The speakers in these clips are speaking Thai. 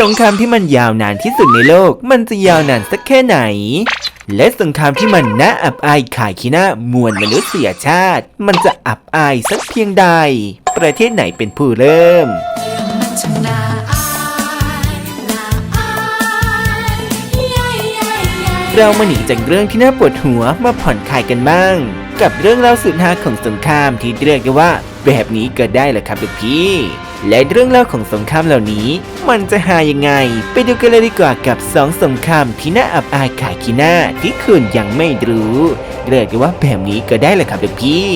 สงครามที่มันยาวนานที่สุดในโลก มันจะยาวนานสักแค่ไหน และสงครามที่มันน่าอับอายขายขี้หน้ามวลมนุษยชาติ มันจะอับอายสักเพียงใด ประเทศไหนเป็นผู้เริ่มเรามาหนีจากเรื่องที่น่าปวดหัวมาผ่อนคลายกันบ้าง กับเรื่องเล่าสุดฮาของสงครามที่เรียกได้ว่า แบบนี้ก็ได้แหละครับทุกพี่ และเรื่องเล่าของสงครามเหล่านี้ มันจะหายังไง ไปดูกันเลยดีกว่ากับสองสงครามที่น่าอับอายขายขี้หน้าที่คุณยังไม่รู้เรียกได้ว่าแบบนี้ก็ได้แหละครับทุกพี่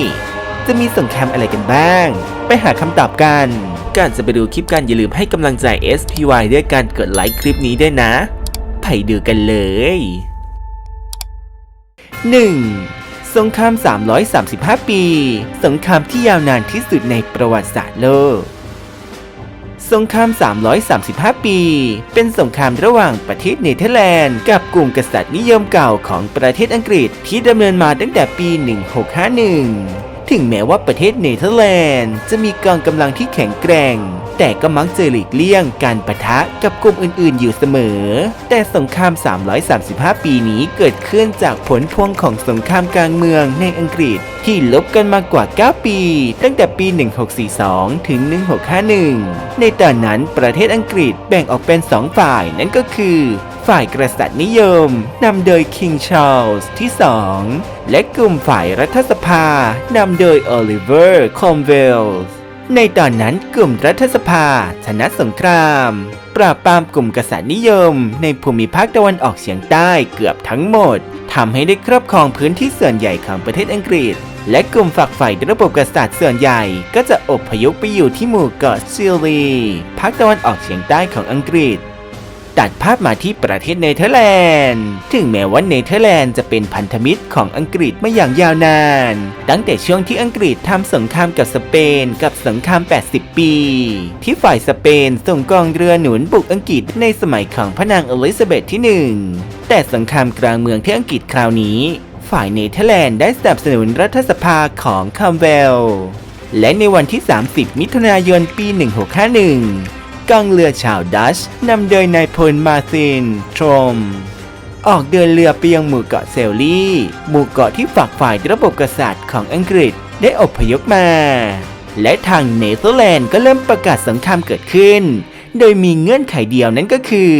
จะมีสงครามอะไรกันบ้าง ไปหาคำตอบกันก่อนจะไปดูคลิปกันอย่าลืมให้กำลังใจ SPY ด้วยการกดไลค์คลิปนี้ด้วยนะ ไปดูกันเลย 1. สงคราม 335 ปี สงครามที่ยาวนานที่สุดในประวัติศาสตร์โลก สงคราม 335 ปี เป็นสงครามระหว่างประเทศเนเธอร์แลนด์ กับกลุ่มกษัตริย์นิยมเก่าของประเทศอังกฤษที่ดำเนินมาตั้งแต่ปี 1651 ถึงแม้ว่าประเทศเนเธอร์แลนด์ จะมีกองกำลังที่แข็งแกร่ง แต่ก็มักจะหลีกเลี่ยงการปะทะกับกลุ่มอื่นๆ อยู่เสมอ แต่สงคราม 335 ปีนี้เกิดขึ้นจากผลพวงของสงครามกลางเมืองในอังกฤษที่ลบกันมากว่า 9 ปี ตั้งแต่ปี 1642 ถึง 1651 ในตอนนั้นประเทศอังกฤษแบ่งออกเป็น 2 ฝ่ายนั่นก็คือ ฝ่ายกษัตริย์นิยมนำโดยคิงชาร์ลส์ที่ 2 และกลุ่มฝ่ายรัฐสภานำโดยโอลิเวอร์คอมเวลส์ ในตอนนั้นกลุ่มรัฐสภา ชนะสงคราม ปราบปรามกลุ่มกษัตริย์นิยม ในภูมิภาคตะวันออกเฉียงใต้เกือบทั้งหมดทำให้ได้ครอบครองพื้นที่ส่วนใหญ่ของประเทศอังกฤษ และกลุ่มฝักใฝ่ระบบกษัตริย์ส่วนใหญ่ ก็จะอพยพไปอยู่ที่หมู่เกาะซิลีภาคตะวันออกเฉียงใต้ของอังกฤษ ตัดภาพมาที่ประเทศเนเธอร์แลนด์ ถึงแม้ว่าเนเธอร์แลนด์จะเป็นพันธมิตรของอังกฤษมาอย่างยาวนาน ตั้งแต่ช่วงที่อังกฤษทำสงครามกับสเปนกับสงคราม 80 ปี ที่ฝ่ายสเปนส่งกองเรือหนุนบุกอังกฤษในสมัยของพระนางอลิซาเบธที่ 1 แต่สงครามกลางเมืองที่อังกฤษคราวนี้ ฝ่ายเนเธอร์แลนด์ได้สนับสนุนรัฐสภาของคัมเวลและในวันที่ 30 มิถุนายน ปี 1651 กองเรือชาวดัชนำโดยนายพลมาร์ติน ทรม ออกเดินเรือไปยังหมู่เกาะเซลลี่ หมู่เกาะที่ฝักฝ่ายระบบกษัตริย์ของอังกฤษได้อพยพมา และทางเนเธอร์แลนด์ก็เริ่มประกาศสงครามเกิดขึ้น โดยมีเงื่อนไขเดียวนั้นก็คือ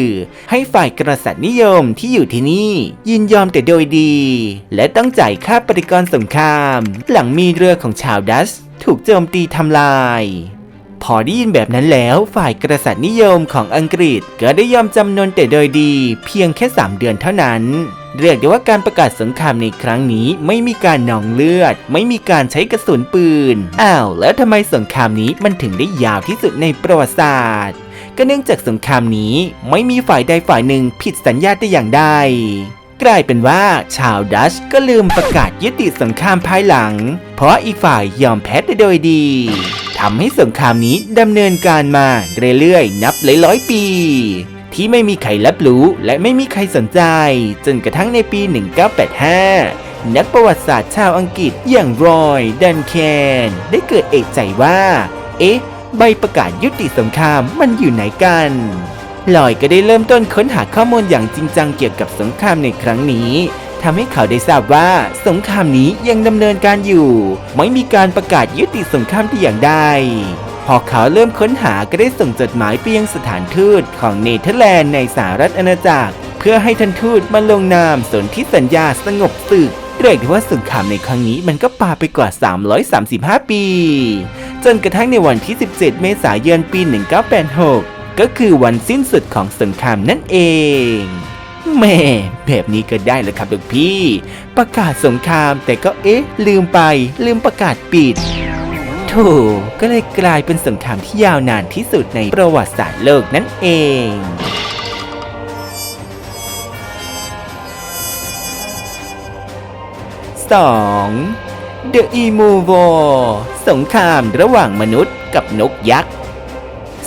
ให้ฝ่ายกษัตริย์นิยมที่อยู่ที่นี่ ยินยอมแต่โดยดี และต้องจ่ายค่าปฏิกรสงคราม หลังมีเรือของชาวดัชถูกโจมตีทำลาย พอได้ยินแบบนั้นแล้วฝ่ายกษัตริย์นิยมของอังกฤษก็ได้ยอมจำนนแต่โดยดี เพียงแค่ 3 เดือนเท่านั้น เรียกได้ว่าการประกาศสงครามในครั้งนี้ไม่มีการนองเลือด ไม่มีการใช้กระสุนปืน อ้าว แล้วทำไมสงครามนี้มันถึงได้ยาวที่สุดในประวัติศาสตร์ ก็เนื่องจากสงครามนี้ไม่มีฝ่ายใดฝ่ายหนึ่งผิดสัญญาแต่อย่างใดกลายเป็นว่าชาวดัชก็ลืมประกาศยุติสงครามภายหลัง เพราะอีกฝ่ายยอมแพ้แต่โดยดี ทำให้สงครามนี้ดำเนินการมาเรื่อยๆ นับหลายๆปี ที่ไม่มีใครรับรู้และไม่มีใครสนใจ จนกระทั่งในปี 1985 นักประวัติศาสตร์ชาวอังกฤษอย่างรอยดันแคนได้เกิดเอกใจว่า เอ๊ะ ใบประกาศยุติสงครามมันอยู่ไหนกันลอยก็ได้เริ่มต้นค้นหาข้อมูลอย่างจริงจังเกี่ยวกับสงครามในครั้งนี้ ทำให้เขาได้ทราบว่าสงครามนี้ยังดำเนินการอยู่ ไม่มีการประกาศยุติสงครามแต่อย่างใดพอเขาเริ่มค้นหาก็ได้ส่งจดหมายไปยังสถานทูตของเนเธอร์แลนด์ในสหรัฐอาณาจักร เพื่อให้ท่านทูตมาลงนามสนธิสัญญาสงบศึกเรียกได้ว่าสงครามในครั้งนี้มันก็ปาไปกว่า 335 ปี จนกระทั่งในวันที่ 17 เมษายนปี 1986 ก็คือวันสิ้นสุดของสงครามนั่นเอง แม่แบบนี้ก็ได้แล้วครับลูกพี่ ประกาศสงครามแต่ก็เอ๊ะ ลืมไป ลืมประกาศปิดโธ่ก็เลยกลายเป็นสงครามที่ยาวนานที่สุดในประวัติศาสตร์โลกนั่นเอง 2. The Emu War สงครามระหว่างมนุษย์กับนกยักษ์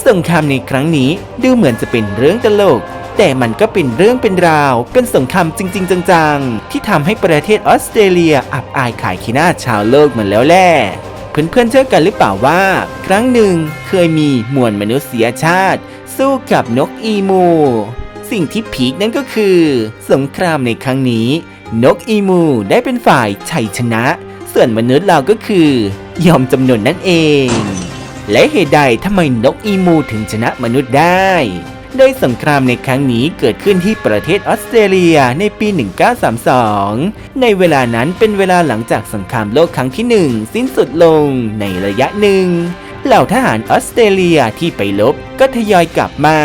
สงครามในครั้งนี้ดูเหมือนจะเป็นเรื่องตลก แต่มันก็เป็นเรื่องเป็นราว เป็นสงครามจริง ๆ จังๆ ที่ทำให้ประเทศออสเตรเลียอับอายขายขี้หน้าชาวโลกเหมือนแล้วแหละเพื่อนๆเชื่อกันหรือเปล่าว่า ครั้งหนึ่งเคยมีมวลมนุษยชาติ สู้กับนกอีมู สิ่งที่พีคนั่นก็คือ สงครามในครั้งนี้ นกอีมูได้เป็นฝ่ายชัยชนะ ส่วนมนุษย์เราก็คือ ยอมจำนวนนั่นเอง และเหตุใดทำไมนกอีมูถึงชนะมนุษย์ได้ โดยสงครามในครั้งนี้เกิดขึ้นที่ประเทศออสเตรเลียในปี 1932 ในเวลานั้นเป็นเวลาหลังจากสงครามโลกครั้งที่หนึ่งสิ้นสุดลงในระยะหนึ่ง เหล่าทหารออสเตรเลียที่ไปลบก็ทยอยกลับมา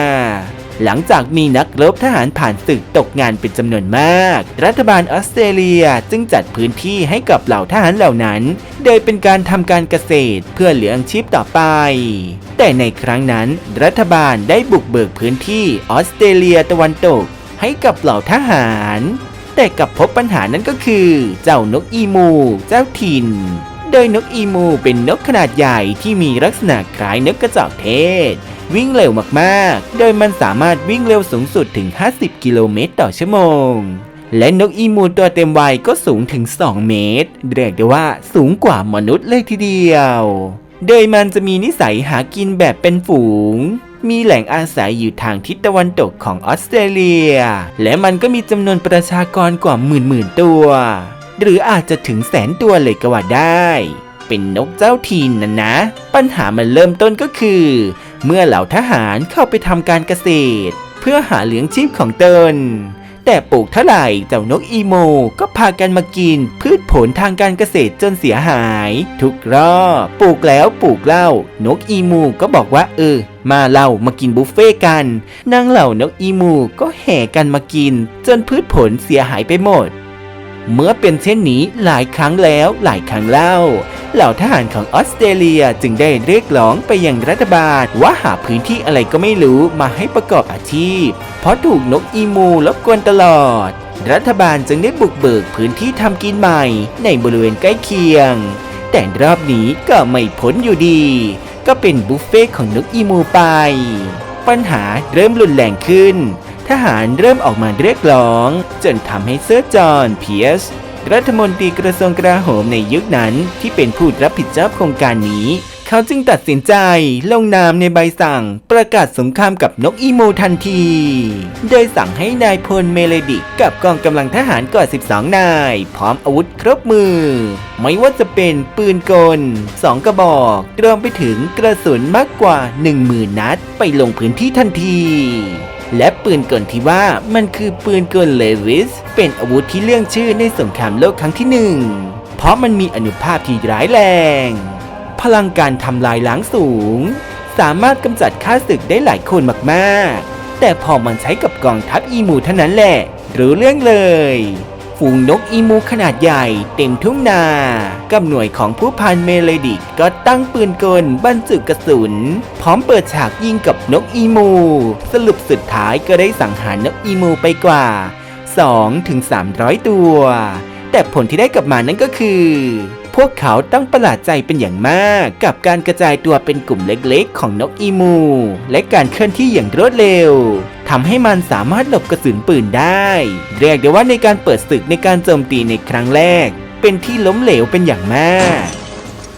หลังจากมีนักรบทหารผ่านศึกตกงานเป็นจำนวนมาก รัฐบาลออสเตรเลียจึงจัดพื้นที่ให้กับเหล่าทหารเหล่านั้น โดยเป็นการทำการเกษตรเพื่อเลี้ยงชีพต่อไป แต่ในครั้งนั้น รัฐบาลได้บุกเบิกพื้นที่ออสเตรเลียตะวันตก ให้กับเหล่าทหาร แต่กับพบปัญหานั้นก็คือ เจ้านกอีมู เจ้าถิ่นโดยนกอีมูเป็นนกขนาดใหญ่ที่มีลักษณะคล้ายนกกระจอกเทศ วิ่งเร็วมากๆ โดยมันสามารถวิ่งเร็วสูงสุดถึง 50 กิโลเมตรต่อชั่วโมง และนกอีมูตัวเต็มวัยก็สูงถึง 2 เมตร เรียกได้ว่าสูงกว่ามนุษย์เลยทีเดียว โดยมันจะมีนิสัยหากินแบบเป็นฝูงมีแหล่งอาศัยอยู่ทางทิศตะวันตกของออสเตรเลีย และมันก็มีจำนวนประชากรกว่าหมื่นหมื่นตัว หรืออาจจะถึงแสนตัวเลยก็ว่าได้ เป็นนกเจ้าถิ่นนะนะ ปัญหามันเริ่มต้นก็คือ เมื่อเหล่าทหารเข้าไปทำการเกษตร เพื่อหาเลี้ยงชีพของตน แต่ปลูกเท่าไหร่เจ้านกอีโม ก็พากันมากิน พืชผลทางการเกษตรจนเสียหาย ทุกรอบปลูกแล้วปลูกเล่า นกอีมูก็บอกว่าเออมาเรามากินบุฟเฟ่ต์กันนางเหล่านกอีมูก็แห่กันมากิน จนพืชผลเสียหายไปหมด เมื่อเป็นเช่นนี้หลายครั้งแล้วหลายครั้งเล่า เหล่าทหารของออสเตรเลียจึงได้เรียกร้องไปยังรัฐบาลว่าหาพื้นที่อะไรก็ไม่รู้มาให้ประกอบอาชีพ เพราะถูกนกอีมูรบกวนตลอด รัฐบาลจึงได้บุกเบิกพื้นที่ทำกินใหม่ ในบริเวณใกล้เคียง แต่รอบนี้ก็ไม่พ้นอยู่ดี ก็เป็นบุฟเฟ่ต์ของนกอีมูไป ปัญหาเริ่มรุนแรงขึ้น ทหารเริ่มออกมาเรียกร้อง จนทำให้เซอร์จอห์นเพียสรัฐมนตรีกระทรวงกลาโหมในยุคนั้นที่เป็นผู้รับผิดชอบโครงการนี้ เขาจึงตัดสินใจลงนามในใบสั่งประกาศสงครามกับนกอีโมทันที โดยสั่งให้นายพลเมเลดิกกับกองกำลังทหารกว่า 12 นาย พร้อมอาวุธครบมือ ไม่ว่าจะเป็นปืนกล 2 กระบอกรวมไปถึงกระสุนมากกว่า 10,000 นัด ไปลงพื้นที่ทันที และปืนกลที่ว่ามันคือปืนกลเลวิส เป็นอาวุธที่เรื่องชื่อในสงครามโลกครั้งที่หนึ่ง เพราะมันมีอนุภาพที่ร้ายแรง พลังการทำลายล้างสูง สามารถกำจัดค่าศึกได้หลายคนมากๆ แต่พอมันใช้กับกองทัพอีมูเท่านั้นแหละ รู้เรื่องเลย ฝูงนกอีมูขนาดใหญ่เต็มทุ่งนา กับหน่วยของผู้พันเมเลดิกก็ตั้งปืนกลบรรจุกระสุน พร้อมเปิดฉากยิงกับนกอีมู สรุปสุดท้ายก็ได้สังหารนกอีมูไปกว่า 2-300ถึง300ตัว แต่ผลที่ได้กลับมานั่นก็คือพวกเขาต้องประหลาดใจเป็นอย่างมาก กับการกระจายตัวเป็นกลุ่มเล็กๆ ของนกอีมู และการเคลื่อนที่อย่างรวดเร็ว ทำให้มันสามารถหลบกระสุนปืนได้ เรียกได้ว่าในการเปิดศึกในการโจมตีในครั้งแรก เป็นที่ล้มเหลวเป็นอย่างมาก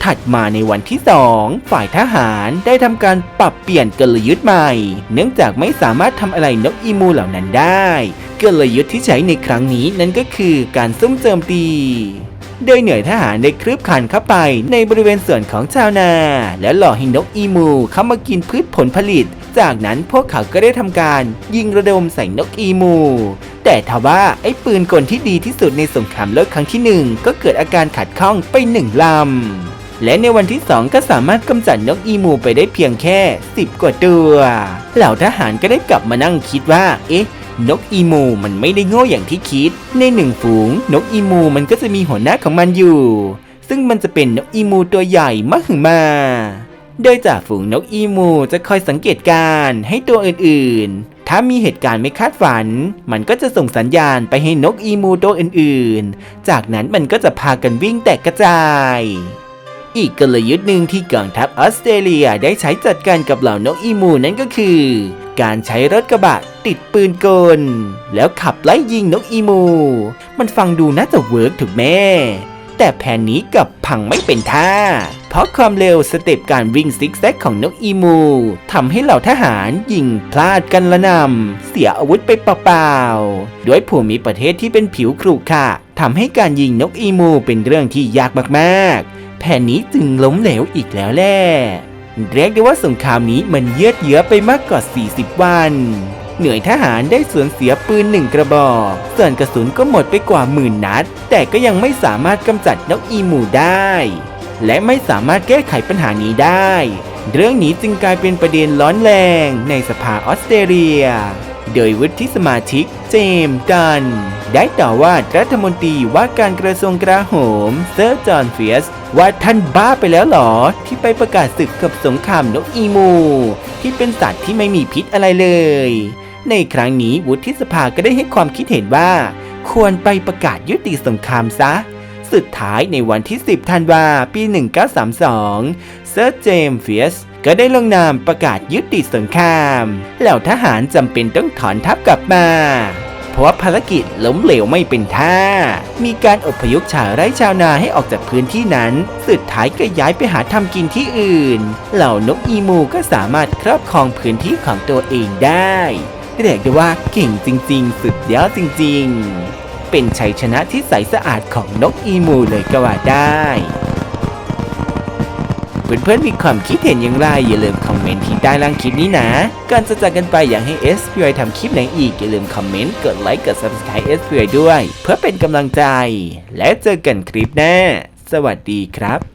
ถัดมาในวันที่ 2 ฝ่ายทหารได้ทำการปรับเปลี่ยนกลยุทธ์ใหม่ เนื่องจากไม่สามารถทำอะไรนกอีมูเหล่านั้นได้ กลยุทธ์ที่ใช้ในครั้งนี้นั่นก็คือการซุ่มโจมตีโดยเหน่วยทหารได้คลืบคลานเข้าไปในบริเวณส่วนของชาวนา แล้วหลอกให้นกอีมูเข้ามากินพืชผลผลิต จากนั้นพวกเขาก็ได้ทำการยิงระดมใส่นกอีมู แต่ทว่าไอ้ปืนกลที่ดีที่สุดในสงครามโลกครั้งที่หนึ่งก็เกิดอาการขัดข้องไปหนึ่งลำ และในวันที่2ก็สามารถกำจัดนกอีมูไปได้เพียงแค่ 10 กว่าตัว เหล่าทหารก็ได้กลับมานั่งคิดว่า เอ๊ะนกอีมูมันไม่ได้โง่อย่างที่คิด ในหนึ่งฝูง นกอีมูมันก็จะมีหัวหน้าของมันอยู่ ซึ่งมันจะเป็นนกอีมูตัวใหญ่มหึมา โดยจาฝูงนกอีมูจะคอยสังเกตการ์ให้ตัวอื่นๆ ถ้ามีเหตุการณ์ไม่คาดฝัน มันก็จะส่งสัญญาณไปให้นกอีมูตัวอื่นๆ จากนั้นมันก็จะพากันวิ่งแตกกระจายอีกกลยุทธ์หนึ่งที่กองทัพออสเตรเลียได้ใช้จัดการกับเหล่านกอีมูนั่นก็คือ การใช้รถกระบะติดปืนกล แล้วขับไล่ยิงนกอีมู มันฟังดูน่าจะเวิร์กถูกแม่ แต่แผนนี้กับพังไม่เป็นท่า เพราะความเร็วสเต็ปการวิ่งซิกแซกของนกอีมูทำให้เหล่าทหารยิงพลาดกันละนำเสียอาวุธไปเปล่าๆด้วยภูมิประเทศที่เป็นผิวครุขระทำให้การยิงนกอีมูเป็นเรื่องที่ยากมากๆ แผนนี้จึงล้มเหลวอีกแล้วแหละเรียกได้ว่าสงครามนี้มันเยืดเยื้อไปมากกว่า 40 วัน หนื่อยทหารได้สูญเสียปืนหนึ่งกระบอก ส่วนกระสุนก็หมดไปกว่าหมื่นนัด แต่ก็ยังไม่สามารถกำจัดนกอีหมูได้ และไม่สามารถแก้ไขปัญหานี้ได้ เรื่องนี้จึงกลายเป็นประเด็นร้อนแรงในสภาออสเตรเลีย โดยวุฒิสมาชิกเจมส์ดัน ได้ต่อว่ารัฐมนตรีว่าการกระทรวงกลาโหมเซอร์จอห์นเฟียสว่าท่านบ้าไปแล้วหรอ ที่ไปประกาศศึกกับสงครามนกอีมู ที่เป็นสัตว์ที่ไม่มีพิษอะไรเลย ในครั้งนี้วุฒิสภาก็ได้ให้ความคิดเห็นว่า ควรไปประกาศยุติสงครามซะ สุดท้ายในวันที่ 10 ธันวาปี 1932 เซอร์เจมส์เฟียสก็ได้ลงนามประกาศยุติสงครามแล้วทหารจำเป็นต้องถอนทัพกลับมาเพราะาภารกิจล้มเหลวไม่เป็นท่า มีการอพยพชาวไร่ชาวนาให้ออกจากพื้นที่นั้น สุดท้ายก็ย้ายไปหาทำกินที่อื่น เหล่านกอีมูก็สามารถครอบครองพื้นที่ของตัวเองได้ เรียกได้ว่าเก่งจริง ๆ สุดยอดจริง ๆ เป็นชัยชนะที่ใสสะอาดของนกอีมูเลยก็ว่าได้เพื่อนๆมีความคิดเห็นอย่างไรอย่าลืมคอมเมนต์ที่ใต้ล่างคลิปนี้นะก่อนจะจากกันไปอยากให้ SPI ทำคลิปไหนอีกอย่าลืมคอมเมนต์กดไลค์กด Subscribe SPI ด้วย เพื่อเป็นกำลังใจ และเจอกันคลิปหน้า สวัสดีครับ